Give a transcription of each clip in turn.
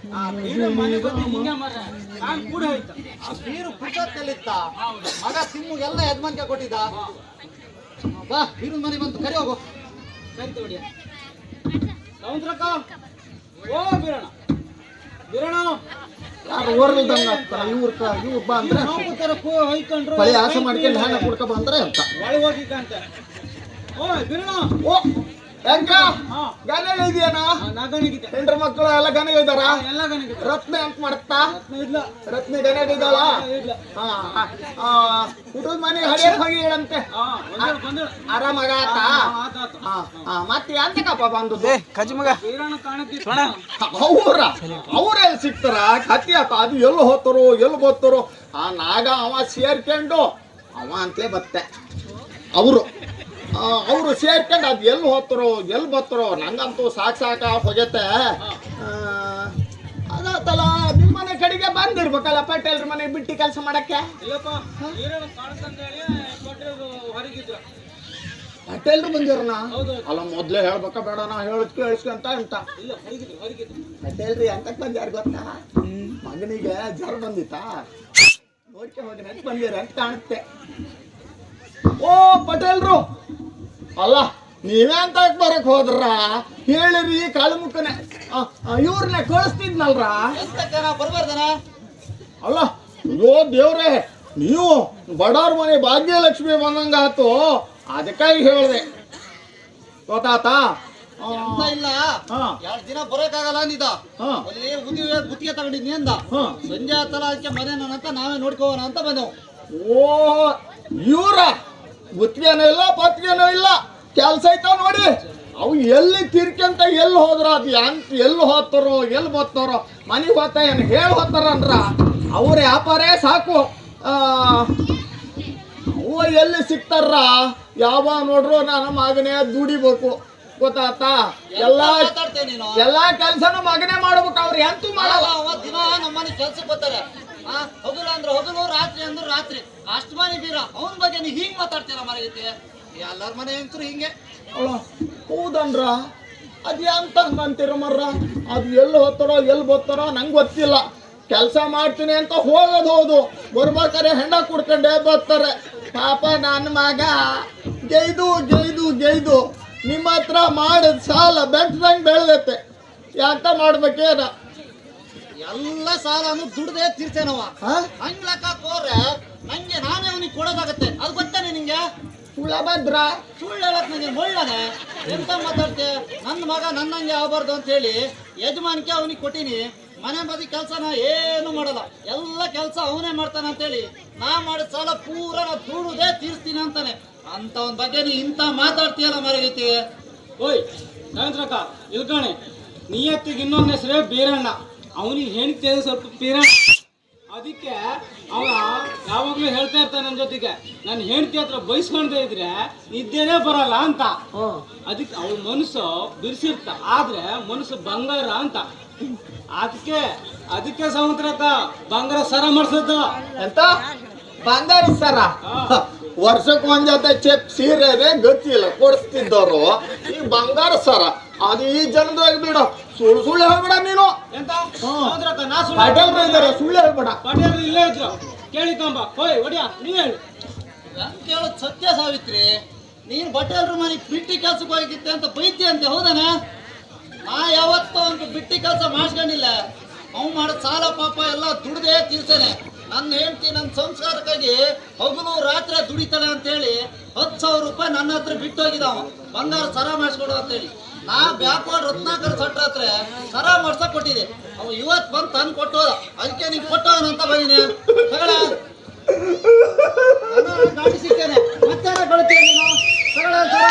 ಆ ಬೀರು ಪುಸ್ತಕದಲ್ಲಿತ್ತ ಮಗ ಸಿಮ್ಮುಗೆಲ್ಲ ಯಜಮಾನ್ಗೆ ಕೊಟ್ಟಿದ್ದ ಬಾ ಬೀರು ಮನೆ ಬಂತು ಕರಿ ಹೋಗು ಸಮುದ್ರಕ್ಕ ಓ ಬೀರಣ ಬೀರಣ ಯಾರು ಓರ್ಲ್ದಂಗ ಆಗ್ತಾರ ಇವ್ರ ಇವ್ರು ಬಾ ಅಂದ್ರೆ ಬಳಿ ಆಸೆ ಮಾಡ್ಕೊಂಡು ಕುಡ್ಕ ಬಂದ್ರೆ ಅಂತ. ಹೆಂಗ ಹಾ ಗನೆ ಇದೆಯೇನ ಹೆಂಡ್ರ ಮಕ್ಕಳು ಎಲ್ಲ ಗನೆ ಇದ್ದಾರ? ಎಲ್ಲ ಗನಿಗಿದೆ ರತ್ನ ಅಂತ ಮಾಡ್ತಾ? ಇಲ್ಲ ರತ್ನ ಗನೆ ಇದ್ದಾಳ? ಹುಡುಗ ಮನೆ ಹರಿಯಕ್ ಹೋಗಿ ಹೇಳಂತೆ. ಆರಾಮಾಗ ಆತ ಮತ್ತೆ ಅಂತಕಪ್ಪ ಬಂದು ಬೀರಣ ಅವ್ರ ಅವ್ರ ಎಲ್ಲಿ ಸಿಗ್ತಾರ? ಕತ್ತಿ ಆತ ಅದು ಎಲ್ಲಿ ಹೋತರು ಎಲ್ಲಿ ಗೊತ್ತರು ಆ ನಾಗ ಅವ ಸೇರ್ಕೊಂಡು ಅವ ಅಂತೇ ಬತ್ತೆ. ಅವರು. ಅವರು ಸೇರ್ಕೊಂಡು ಅದು ಎಲ್ಲಿ ಹೋಗ್ತಾರೋ ಎಲ್ಲಿ ಬತ್ತರೋ ನಂಗಂತೂ ಸಾಕು ಸಾಕ ಹೋಗತ್ತೆ ಅದಲ್ಲ ನಿಮ್ಮ ಮನೆ ಕಡೆಗೆ ಬಂದಿರ್ಬೇಕಲ್ಲ ಪಟೇಲ್ರ ಮನೆಗೆ ಬಿಟ್ಟು ಕೆಲಸ ಮಾಡಕ್ಕೆ? ಬಂದಿರೋ ಹೇಳಿ ಪಟೇಲ್ರು ಬಂದಿರನ? ಹೌದು. ಅಲ್ಲ ಮೊದ್ಲೇ ಹೇಳ್ಬೇಕ ಬೇಡ ನಾ ಹೇಳದ್ ಕೇಳಿಸ್ಕೊಂತ ಅಂತ. ಪಟೇಲ್ರಿ ಅಂತಕ್ ಬಂದ್ಯಾರ ಗೊತ್ತಾ? ಮಗನಿಗೆ ಜ್ವರ ಬಂದಿತ್ತಾ? ನೋಡ್ಕೆ ಹೋಗಿ ಅಂತ ಬಂದಿರ ಅಂತ ಕಾಣುತ್ತೆ. ಓ ಪಟೇಲ್ರು! ಅಲ್ಲ ನೀವೇ ಅಂತ ಬರಕ್ ಹೋದ್ರ? ಹೇಳಿರಿ ಕಾಳು ಮುಖನೆ ಇವ್ರನ್ನ ಕಳಿಸ್ತಿದ್ನಲ್ರ? ಬರ್ಬಾರ್ದನ ಅಲ್ಲ ಅಯ್ಯೋ ದೇವ್ರೆ ನೀವು ಬಡವ್ರ ಮನೆ ಭಾಗ್ಯಲಕ್ಷ್ಮಿ ಬಂದಂಗಾತು ಅದಕ್ಕಾಗಿ ಹೇಳಿದೆ. ಗೊತ್ತಾತ ಇಲ್ಲ. ಹಾ ಎರಡ್ ದಿನ ಬರೋಕ್ಕಾಗಲ್ಲ ಅಂದಿದ್ದ. ಅಲ್ಲಿ ಗುತ್ತಿಗೆ ತಗೊಂಡಿದ್ನಿ ಅಂದ. ಸಂಜೆ ಆತಲ್ಲ ಅದಕ್ಕೆ ಮನೆ ಅಂತ ನಾವೇ ನೋಡ್ಕೋಣ ಅಂತ ಬಂದೆವು. ಓ ಇವ್ರ? ಗುತ್ತಿಗೆನೂ ಇಲ್ಲ ಪತ್ಗೆನೂ ಇಲ್ಲ. ಕೆಲ್ಸ ಐತೆ ನೋಡಿ. ಅವು ಎಲ್ಲಿ ತಿರ್ಕೊಂತ ಎಲ್ಲಿ ಹೋದ್ರ ಅದು ಅಂತ ಎಲ್ಲಿ ಹೋಗ್ತಾರೋ ಎಲ್ಲಿ ಬತ್ತಾರೋ ಮನೆಗೆ ಹೋಗ್ತಾ ಏನು ಹೇಳಿ ಅಂದ್ರ ಅವ್ರ ವ್ಯಾಪಾರೇ ಸಾಕು. ಆ, ಅವ ಎಲ್ಲಿ ಸಿಗ್ತಾರ? ಯಾವ ನೋಡ್ರು ನಾನು ಮಗನೇ ದುಡಿಬೇಕು. ಗೊತ್ತಾತ? ಎಲ್ಲ ಎಲ್ಲಾ ಕೆಲ್ಸನು ಮಗನೇ ಮಾಡ್ಬೇಕು. ಅವ್ರು ಎಂತೂ ಮಾಡಲ್ಲ. ಅವತ್ತಿನ ದಿನ ನಮ್ಮನೆ ಕೆಲ್ಸಕ್ಕೆ ಬರ್ತಾರೆ. ಹಗಲು ಅಂದ್ರೆ ಹಗಲು, ರಾತ್ರಿ ಅಂದ್ರೆ ರಾತ್ರಿ. ಅಷ್ಟಮಾನಿ ಮನೆ ಬೀರ ಅವನ ಬಗ್ಗೆ ನೀ ಹಿಂಗ್ ಮಾತಾಡ್ತೀರ ಮನೆಗೈತಿ ಎಲ್ಲರ ಮನೆ ಅಂತೂ ಹಿಂಗೆ? ಹೌದನ್ರ? ಅದು ಎಂತ ಅಂತೀರ ಮರ್ರ? ಅದು ಎಲ್ಲಿ ಹೋಗ್ತಾರೋ ಎಲ್ಲಿ ಬರ್ತಾರೋ ನಂಗೆ ಗೊತ್ತಿಲ್ಲ. ಕೆಲಸ ಮಾಡ್ತೀನಿ ಅಂತ ಹೋಗೋದು ಹೌದು. ಬರ್ಬೇಕಾರೆ ಹೆಂಡ ಕುಡ್ಕೊಂಡೇ ಬರ್ತಾರೆ ಪಾಪ ನನ್ನ ಮಗ. ಗೈದು ಗೈದು ಗೈದು ನಿಮ್ಮ ಹತ್ರ ಮಾಡಿದ ಸಾಲ ಬೆಟ್ಟದಂಗೆ ಬೆಳೆದೈತೆ. ಯಾಕ ಮಾಡ್ಬೇಕೇನ? ಎಲ್ಲ ಸಾಲನು ದುಡ್ದೇ ತೀರ್ಸೇನವ ಹಂಗ್ ಲೆಕ್ಕ ಹೋದ್ರೆ ನಂಗೆ ನಾನೇ ಅವನಿಗೆ ಕೊಡೋದಾಗತ್ತೆ. ಅದು ಗೊತ್ತಾನೆ ನಿಂಗೆ? ಸುಳಭದ್ರ ಸುಳ್ಳು ಹೇಳಕ್ ನಂಗೆ ಮುಳ್ಳನೆ. ಎಂತ ಮಾತಾಡ್ತೆ? ನನ್ನ ಮಗ ನನ್ನಂಗೆ ಆಗಬಾರ್ದು ಅಂತ ಹೇಳಿ ಯಜಮಾನಿಕೆ ಅವನಿಗೆ ಕೊಟ್ಟಿನಿ. ಮನೆ ಬದಿ ಕೆಲಸನ ಏನು ಮಾಡಲ್ಲ. ಎಲ್ಲ ಕೆಲಸ ಅವನೇ ಮಾಡ್ತಾನೆ ಅಂತೇಳಿ ನಾ ಮಾಡಿದ ಸಾಲ ಪೂರ ನಾ ದುಡುದೇ ತೀರಿಸ್ತೀನಿ ಅಂತಾನೆ. ಅಂತ ಒಂದ್ ಬಗ್ಗೆ ನೀ ಇಂತ ಮಾತಾಡ್ತೀಯಲ್ಲ ಮರಗೈತಿ ಓಯ್ ಸಾಯಂತ್ರಕ್ಕ ಇಲ್ಕಾಣಿ. ನಿಯತ್ತಿಗೆ ಇನ್ನೊಂದು ಹೆಸರೇ ಬೀರಣ್ಣ. ಅವನಿಗೆ ಹೆಂಡತಿ ಸ್ವಲ್ಪ ಪೀರ ಅದಕ್ಕೆ ಅವ ಯಾವಾಗಲೂ ಹೇಳ್ತಾ ಇರ್ತಾನೆ ನನ್ನ ಜೊತೆಗೆ ನನ್ನ ಹೆಂಡತಿ ಹತ್ರ ಬಯಸ್ಕೊಂಡೇ ಇದ್ರೆ ನಿದ್ದೆನೇ ಬರಲ್ಲ ಅಂತ. ಅದಕ್ಕೆ ಅವಳ ಮನಸ್ಸು ಬಿರ್ಸಿರ್ತ ಆದ್ರೆ ಮನಸ್ಸು ಬಂಗಾರ ಅಂತ. ಅದಕ್ಕೆ ಅದಕ್ಕೆ ಸಮುದ್ರಕ್ಕ ಬಂಗಾರ ಸರ ಮಾಡ್ಸದ್ದು ಎಂತ? ಬಂಗಾರ ಸರ? ವರ್ಷಕ್ಕೆ ಒಂದ್ ಜೊತೆ ಚೆಪ್ ಸೀರೆ ಗೊತ್ತಿಲ್ಲ ಕೊಡಿಸ್ತಿದ್ದವರು. ಈ ಬಂಗಾರ ಸರ ಅದು ಈ ಜನದಾಗ ಬಿಡು. ಸುಳ್ಳು ಸುಳ್ಳು ಹೇಳ್ಬೇಡ ನೀನು. ಎಂತ? ಸಮುದ್ರಕ್ಕ ನಾ ಸುಳ್ಳು ಪಟೇಲ್ರು ಇದ್ದಾರೆ ಸುಳ್ಳು ಹೇಳ್ಬೇಡ. ಪಟೇಲ್ ಇಲ್ಲೇ ಇದ್ರು. ಕೇಳಿಕಂಬ ಹೋಯ್ ಒಡಿಯ ನೀವ್ ಹೇಳಿ. ಅಂತ ಹೇಳೋದು ಸತ್ಯ ಸಾವಿತ್ರಿ ನೀನು ಬಟ್ಟೆಲ್ರ ಮನೆ ಬಿಟ್ಟಿ ಕೆಲ್ಸಕ್ಕೆ ಹೋಗಿದ್ದೆ ಅಂತ ಬೈತಿ ಅಂತೆ ಹೌದಾನ? ನಾ ಯಾವತ್ತೂ ಒಂದು ಬಿಟ್ಟಿ ಕೆಲಸ ಮಾಡಿಸ್ಕೊಂಡಿಲ್ಲ. ಅವ್ನು ಮಾಡೋ ಸಾಲ ಪಾಪ ಎಲ್ಲ ದುಡ್ದೇ ತೀರ್ಸೇನೆ. ನನ್ನ ಹೆಂಡತಿ ನನ್ನ ಸಂಸ್ಕಾರಕ್ಕಾಗಿ ಹಗಲು ರಾತ್ರಿ ದುಡಿತಾಳೆ ಅಂತೇಳಿ ಹತ್ತು ಸಾವಿರ ರೂಪಾಯಿ ನನ್ನ ಹತ್ರ ಬಿಟ್ಟು ಹೋಗಿದ್ದ ಅವ ಬಂಗಾರ ಸರ ಮಾಡಿಸ್ಕೊಡು ಅಂತೇಳಿ. ನಾ ಬ್ಯಾಕ್ವರ್ಡ್ ರತ್ನಾಕರ್ ಸಟ್ರ ಹತ್ರ ಸರ ಮಾಡ್ಸಕ್ ಕೊಟ್ಟಿದೆ ಅವ ಇವತ್ತು ಬಂದ್ ತಂದ್ ಕೊಟ್ಟೋದ. ಅದಕ್ಕೆ ನೀ ಕೊಟ್ಟವನ ಅಂತ ಬಂದಿನಿ. ತಗೊಳ ಗಾಡಿ ಸಿಗ್ತೇನೆ. ಮತ್ತೆ ಕಳಿಸ್ತೀನಿ ನೀನು? ತಗೊಳ ಸರ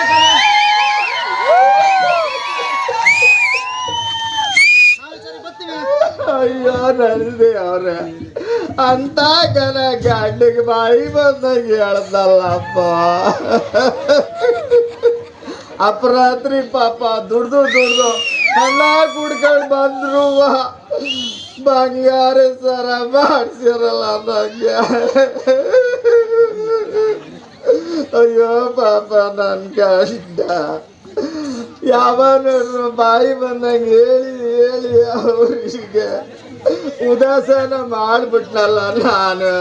ಅಯ್ಯೋ ನಡೆದಿ ಅವ್ರೆ. ಅಂತ ಗನ ಗಂಡಿಗೆ ಬಾಯಿ ಬಂದಂಗೆ ಹೇಳ್ದಲ್ಲಪ್ಪ. ಅಪರಾತ್ರಿ ಪಾಪ, ದುಡ್ದು ದುಡ್ದು. ಹಣ ಕುಡ್ಕೊಂಡು ಬಂದ್ರು. ಬಂಗಾರ ಸರ ಮಾಡ್ಸಿರಲ್ಲ ನಂಗೆ. ಅಯ್ಯೋ ಪಾಪ ನನ್ ಕಷ್ಟ ಯಾವನರು ಬಾಯಿ ಬಂದಂಗೆ ಹೇಳಿ ಹೇಳಿ ಅವರಿಗೆ ಉದಾಸನ ಮಾಡ್ಬಿಟ್ನಲ್ಲ ನಾನು.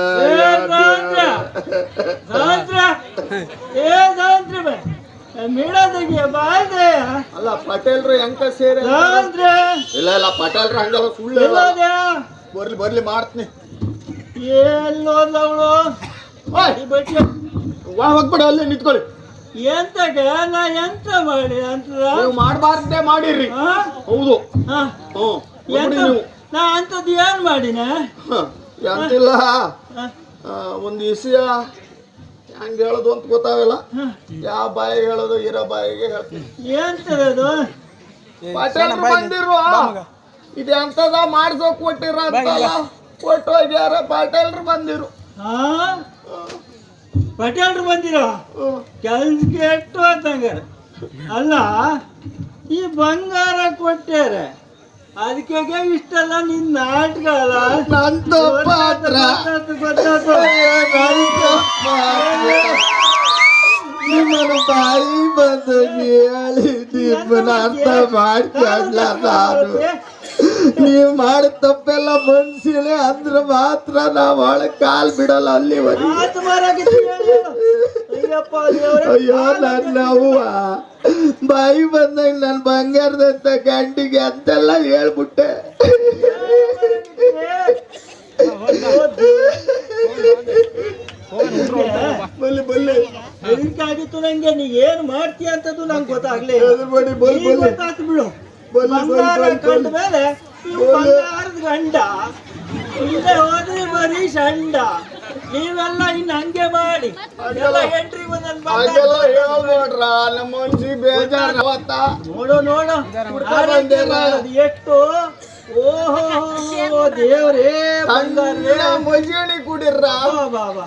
ಏ ಮೀಡೋದಕ್ಕೆ ಬಾಯ್ದೆ. ಅಲ್ಲ ಪಟೇಲ್ರು ಹೆಂಗ ಸೇರಿ ಅಂದ್ರೆ ಇಲ್ಲ ಇಲ್ಲ ಪಟೇಲ್ರು ಹಂಗಲ್ಲ ಸುಳ್ಳು. ಎಲ್ಲೋದ್ಯಾ ಬರ್ಲಿ ಬರ್ಲಿ ಮಾಡ್ತೀನಿ ಎಲ್ಲೋದ್ಲವಳು ಓಯ್, ಬಟ್ಟೆ. ವಾ ಹೋಗ್ಬಿಡ ಅಲ್ಲೇ ನಿಂತ್ಕೊಳ್ಳಿ. ಎಂತಕ ನಾ ಎಂತ ಮಾಡಿ ಅಂತ ನೀವು ಮಾಡಬಾರ್ದೇ ಮಾಡಿರಿ ಹೌದು. ಹಾ. ಹ್ಞೂ ನೀವು. ನಾ ಅಂತದ್ದು ಏನ್ ಮಾಡಿನ? ಎಂತಿಲ್ಲ. ಒಂದು ವಿಷಯ ಹೆಂಗ್ ಹೇಳೋದು ಅಂತ ಗೊತ್ತಾಗಲ್ಲ. ಯಾವ ಬಾಯಿಗೆ ಹೇಳೋದು ಇರೋ ಬಾಯಿಗೆ ಹೇಳ್ತೀನಿ. ಬಂದಿರು ಇದು. ಎಂತದ ಮಾಡ್ಸೋ ಕೊಟ್ಟಿರ ಅಂತಲ್ಲ. ಕೊಟ್ಟು ಹೋಗ್ಯಾರ ಪಟೇಲ್ರು ಬಂದಿರು. ಹಾ? ಪಟೇಲ್ರು ಬಂದಿರೋ? ಕೆಲ್ಸ ಕೆಟ್ಟು ಅಂತಂಗಾರ ಅಲ್ಲ ಈ ಬಂಗಾರ ಕೊಟ್ಟಾರೆ. ಅದಕ್ಕೆ ಇಷ್ಟೆಲ್ಲ ನಿನ್ ನಾಟಕ ಅಲ್ಲ ನನ್ ತಪ್ಪಾತ್ರ ಗೊತ್ತಾತು, ಗೊತ್ತಾತು. ನಿಮ್ಮನ್ನು ಬಾಯಿ ಬಂದು ಹೇಳಿ ನಿಮ್ಮನ್ನ ಅರ್ಥ ಮಾಡ್ಕೊಂಡ್ಲ ನಾನು ನೀವು ಮಾಡ ತಪ್ಪೆಲ್ಲ ಮನ್ಸಿಲೆ ಅಂದ್ರೆ ಮಾತ್ರ ನಾವು ಒಳಗೆ ಕಾಲ್ ಬಿಡಲ್ಲ ಅಲ್ಲಿ. ಅಯ್ಯೋ ನನ್ನ ಅವ್ವ ಬಾಯಿ ಬಂದಾಗ ನನ್ನ ಬಂಗಾರದಂತ ಗಂಡಿಗೆ ಅಂತೆಲ್ಲ ಹೇಳ್ಬಿಟ್ಟೆ. ಬಲ್ಲಿ ಬಲ್ಲಿ. ಹೆದರಿಕಾಗಿತ್ತು ನಂಗೆ ನೀ ಏನ್ ಮಾಡ್ತೀಯ ಅಂತದ್ದು ನಂಗೆ ಗೊತ್ತಾಗ್ಲಿ ಬಿಡು ಮೇಲೆ ಬಂಗಾರದ ಗಂಡ ಮುಂದೆ ಹೋದ್ರೆ ಬರೀ ಶಂಡ ನೀವೆಲ್ಲ ಇನ್ನು ಹಂಗೆ ಮಾಡಿ. ಎಲ್ಲ ಎಂಟ್ರಿ ಹಾಗೆಲ್ಲ ಹೇಳ್ಬೇಡ್ರ ನಮ್ಮ ಮನ್ಸಿ ಬೇಜಾರ್ ಅವತ್ತ? ನೋಡು ನೋಡು. ಹುಡ್ಕ ಆ ರೀತಿ ಬಂದಿಲ್ಲ. ಮಾಡೋದು ಎಷ್ಟು ಓಹೋ ದೇವ್ರೇ ಬಂಗಾರ ಕುಡಿರ್ರಾ ಕುಡಿರ್ರ? ಬಾ ಬಾ ಬಾ.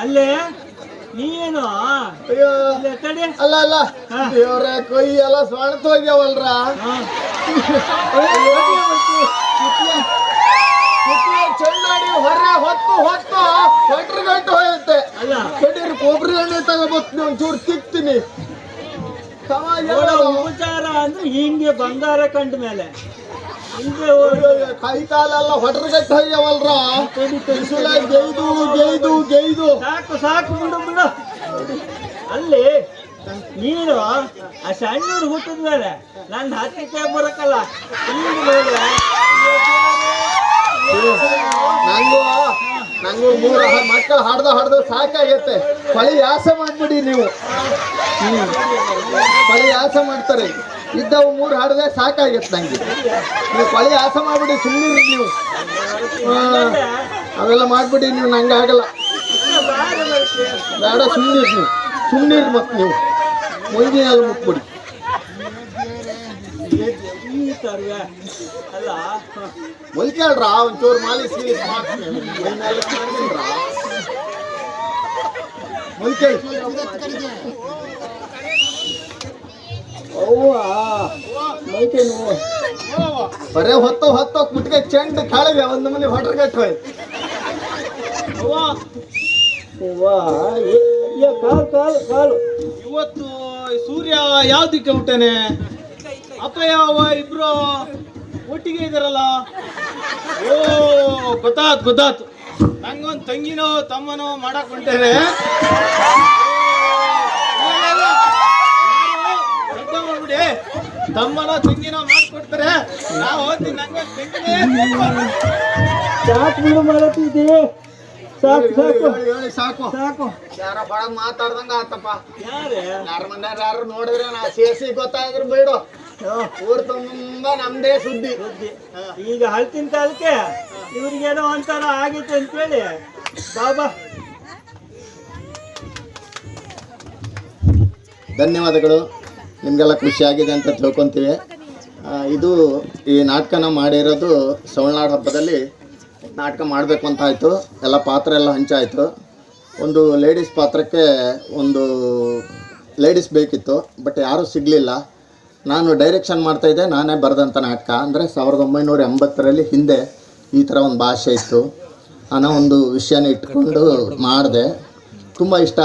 ಅಲ್ಲೇ ನೀನು ಅಯ್ಯೋ. ತಡಿ ಅಲ್ಲ ಅಲ್ಲ. ದೇವ್ರ ಕೈ ಎಲ್ಲ ಸೊಣತ್ ಹೋಗ್ಯಾವಲ್ರ? ಹಾ. ಚೆಂಡಾಡಿ ಹೊರೆ ಹೊತ್ತು ಹೊತ್ತು ಹೊಟ್ರ ಗಂಟು ಹೋಯುತ್ತೆ ಅಲ್ಲ. ಕಡೀರಿ ಕೊಬ್ಬರಿ ಎಣ್ಣೆ ತಗೋಬತ್ತೀನಿ ಒಂಚೂರು ತಿಕ್ತೀನಿ. ಸಮ ನೋಡು, ಹೇಳೋದು. ಉಪಚಾರ ಅಂದ್ರೆ ಹಿಂಗೆ ಬಂಗಾರ ಕಂಡ ಮೇಲೆ ಕೈ ಕಾಲೆಲ್ಲ ಹೊಟ್ರ ಗಂಟು ಹೋಗ್ಯಾವಲ್ರ? ಬಿಸಿಲ ಜೈದು ಜೈದು ಜೈದು ಸಾಕು ಸಾಕು ಬಿಡು ಬಿಡು. ಅಲ್ಲಿ ನೀನು ಆ ಸಣ್ಣೂರು ಹುಟ್ಟಿದ ಮೇಲೆ ನನ್ನ ಹತ್ತಿಕ್ಕೆ ಬರಕಲ್ಲ. ಈಗ ನೋಡ್ರೆ ನಂಗೂ ನಂಗೂ ಮೂರು ಮಕ್ಕಳು ಹಾಡ್ದ ಹಾಡ್ದ ಸಾಕಾಗತ್ತೆ ಹೊಳಿ ಯಾಸ ಮಾಡ್ಬಿಡಿ ನೀವು. ಬಳಿ ಹೊಳಿ ಯಾಸ ಮಾಡ್ತಾರೆ. ಇದ್ದವು ಮೂರು ಹಾಡದೆ ಸಾಕಾಗತ್ತೆ ನಂಗೆ. ನೀವು ಕೊಳೆ ಆಸ ಮಾಡ್ಬಿಡಿ ಸುಮ್ಮನೆ ನೀವು. ಅವೆಲ್ಲ ಮಾಡ್ಬಿಡಿ, ನೀವು ನಂಗೆ ಆಗಲ್ಲ. ಬೇಡ ಸುಮ್ಮನಿರಿ ನೀವು. ಸುಮ್ಮನಿರಿ ಮತ್ತೆ ನೀವು. ಮುಂದಿನೆಲ್ಲ ಮುಟ್ಬಿಡಿ. ಒಲ್ಕೇಳ್ರ ಒಂಚೂರು ಮಾಲಿ ಮಾಡ್ತೀನಿ ಬರೇ ಹೊತ್ತ ಹೊತ್ತ ಕುಟ್ಗೆ ಚೆಂಡ್ ಕಾಳಿಗೆ, ಒಂದು ಮನೆ ಹೊಟ್ರ ಕಾಲು ಇವತ್ತು ಸೂರ್ಯ ಯಾವ ದಿಕ್ಕೆ ಹುಟ್ಟೇನೆ ಅಪ್ಪ ಯಾವ ಇಬ್ರು ಒಟ್ಟಿಗೆ ಇದಾರಲ್ಲ? ಓ, ಗೊತ್ತಾತ್ ಗೊತ್ತಾತ್. ನಂಗೊಂದು ತಂಗಿನೋ, ತಮ್ಮನೋ ಮಾಡಕ್ ಹೊಂಟೇನೆ ಮಾಡ್ಬಿಡಿ ತಮ್ಮನೋ ತಂಗಿನೋ ಮಾಡ್ಕೊಡ್ತಾರೆ ನಾವು. ಸಾಕು ಮಾಡತ್ತಿದ್ದೆ ಸಾಕು ಸಾಕು. ಸಾಕು. ಸಾಕು. ಯಾರ ಬಡ ಮಾತಾಡ್ದಂಗ ಆತಪ್ಪ. ಯಾರೇ? ಯಾರ ಮನ್ಯಾರ ಯಾರು ನೋಡಿದ್ರೆ ನಾ ಸೇಸಿ ಗೊತ್ತಾದ್ರು ಬೇಡು. ಊರ್ ತುಂಬ ನಮ್ದೇ ಸುದ್ದಿ. ಸುದ್ದಿ. ಈಗ ಹಳ್ತಿನ ಕಾಲಕ್ಕೆ ಇವ್ರಿಗೇನೋ ಒಂಥರ ಆಗಿತ್ತು ಅಂತೇಳಿ ಬಾಬಾ. ಧನ್ಯವಾದಗಳು. ನಿಮಗೆಲ್ಲ ಖುಷಿಯಾಗಿದೆ ಅಂತ ತಿಳ್ಕೊತೀವಿ. ಇದು ಈ ನಾಟಕನ ಮಾಡಿರೋದು ಸವಳ್ನಾಡು ಹಬ್ಬದಲ್ಲಿ ನಾಟಕ ಮಾಡಬೇಕು ಅಂತ ಆಯಿತು. ಎಲ್ಲ ಪಾತ್ರ ಎಲ್ಲ ಹಂಚಾಯಿತು. ಒಂದು ಲೇಡೀಸ್ ಪಾತ್ರಕ್ಕೆ ಒಂದು ಲೇಡೀಸ್ ಬೇಕಿತ್ತು ಬಟ್ ಯಾರೂ ಸಿಗಲಿಲ್ಲ. ನಾನು ಡೈರೆಕ್ಷನ್ ಮಾಡ್ತಾಯಿದ್ದೆ ನಾನೇ ಬರೆದಂಥ ನಾಟಕ. ಅಂದರೆ ಸಾವಿರದ ಒಂಬೈನೂರ ಎಂಬತ್ತರಲ್ಲಿ ಹಿಂದೆ ಈ ಥರ ಒಂದು ಭಾಷೆ ಇತ್ತು. ಅನ್ನೋ ಒಂದು ವಿಷಯನ ಇಟ್ಕೊಂಡು ಮಾಡಿದೆ. ತುಂಬ ಇಷ್ಟ